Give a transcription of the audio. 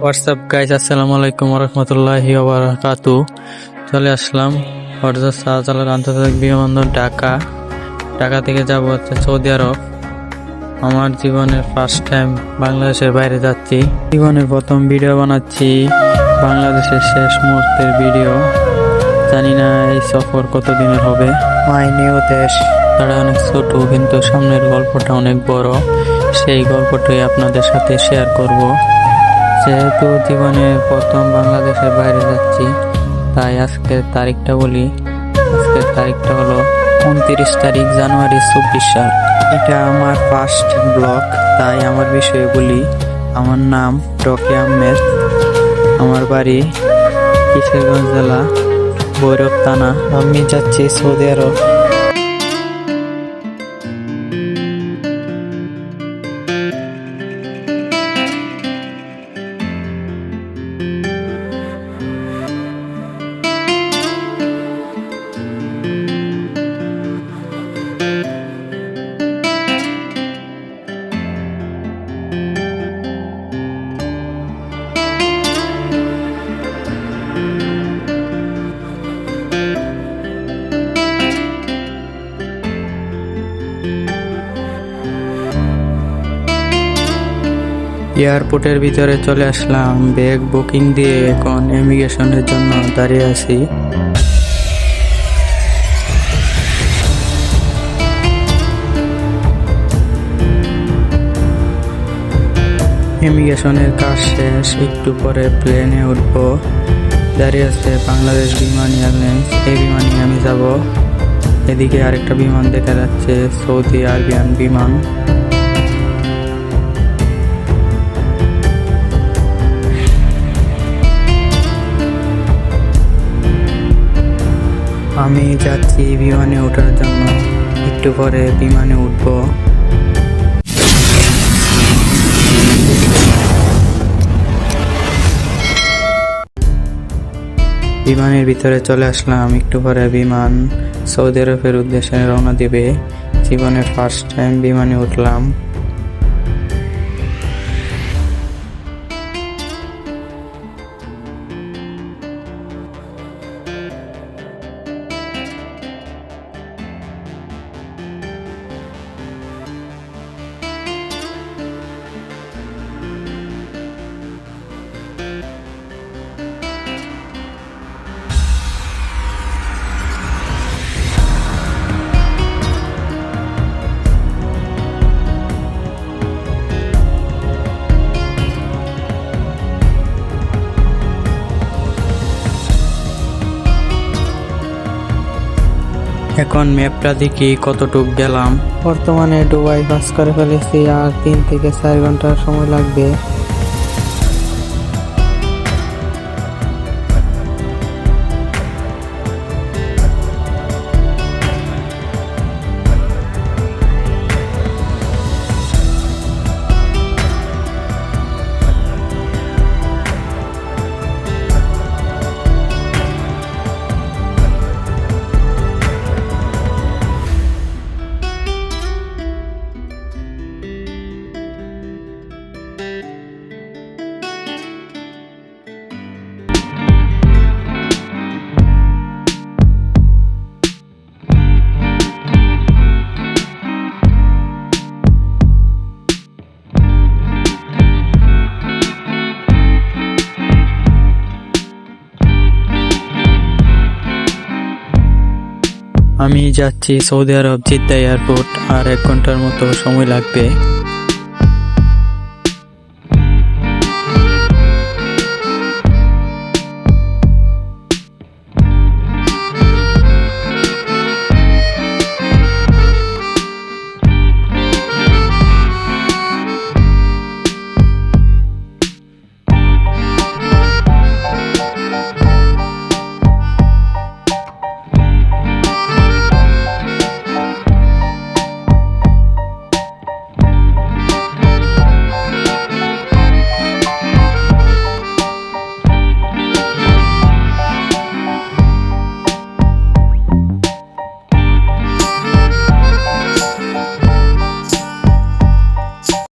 WhatsApp guys আসসালামু আলাইকুম রহমতুল্লাহি ওবরাকাতু চলে আসলাম হরজত শাহজালাল আন্তর্জাতিক বিমানবন্দর ঢাকা ঢাকা থেকে যাব হচ্ছে সৌদি আরব আমার জীবনের ফার্স্ট টাইম বাংলাদেশের বাইরে যাচ্ছি। জীবনের প্রথম ভিডিও বানাচ্ছি। বাংলাদেশের শেষ মুহূর্তের ভিডিও জানি না এই সফর কতদিনের হবে। মাই নিউ দেশ। তারা অনেক ছোট কিন্তু সামনের গল্পটা অনেক বড়। সেই গল্পটাই আপনাদের সাথে শেয়ার করব। যেহেতু জীবনে প্রথম বাংলাদেশের বাইরে যাচ্ছি, তাই আজকের তারিখটা বলি। আজকের তারিখটা হলো উনত্রিশ তারিখ জানুয়ারি চব্বিশ সাল। এটা আমার ফার্স্ট ব্লগ তাই আমার বিষয়ে বলি। আমার নাম রকি আহমেদ। আমার বাড়ি কিশোরগঞ্জ জেলা, ভৈরব থানা। আমি যাচ্ছি সৌদি আরব। এয়ারপোর্টের ভিতরে চলে আসলাম। ব্যাগ বুকিং দিয়ে এখন ইমিগ্রেশনের জন্য দাঁড়িয়ে আছি। ইমিগ্রেশনের কাজ শেষ, একটু পরে প্লেনে উঠব। দাঁড়িয়ে আছে বাংলাদেশ বিমান এয়ারলাইন্স। এই বিমানে আমি যাব। এদিকে আরেকটা বিমান দেখা যাচ্ছে, সৌদি আরবিয়ান বিমান। আমি যাচ্ছি বিমানে ওঠার জন্য। একটু পরে বিমানে উঠব। বিমানের ভিতরে চলে আসলাম। একটু পরে বিমান সৌদি আরবের উদ্দেশ্যে রওনা দিবে। জীবনের ফার্স্ট টাইম বিমানে উঠলাম। এখন ম্যাপটা দেখি কতটুক গেলাম। বর্তমানে ডুবাই পাস করে ফেলেছি আর তিন থেকে চার ঘণ্টার সময় লাগবে। আমি যাচ্ছি সৌদি আরব জিদ্দা এয়ারপোর্ট আর এক ঘণ্টার মতো সময় লাগবে।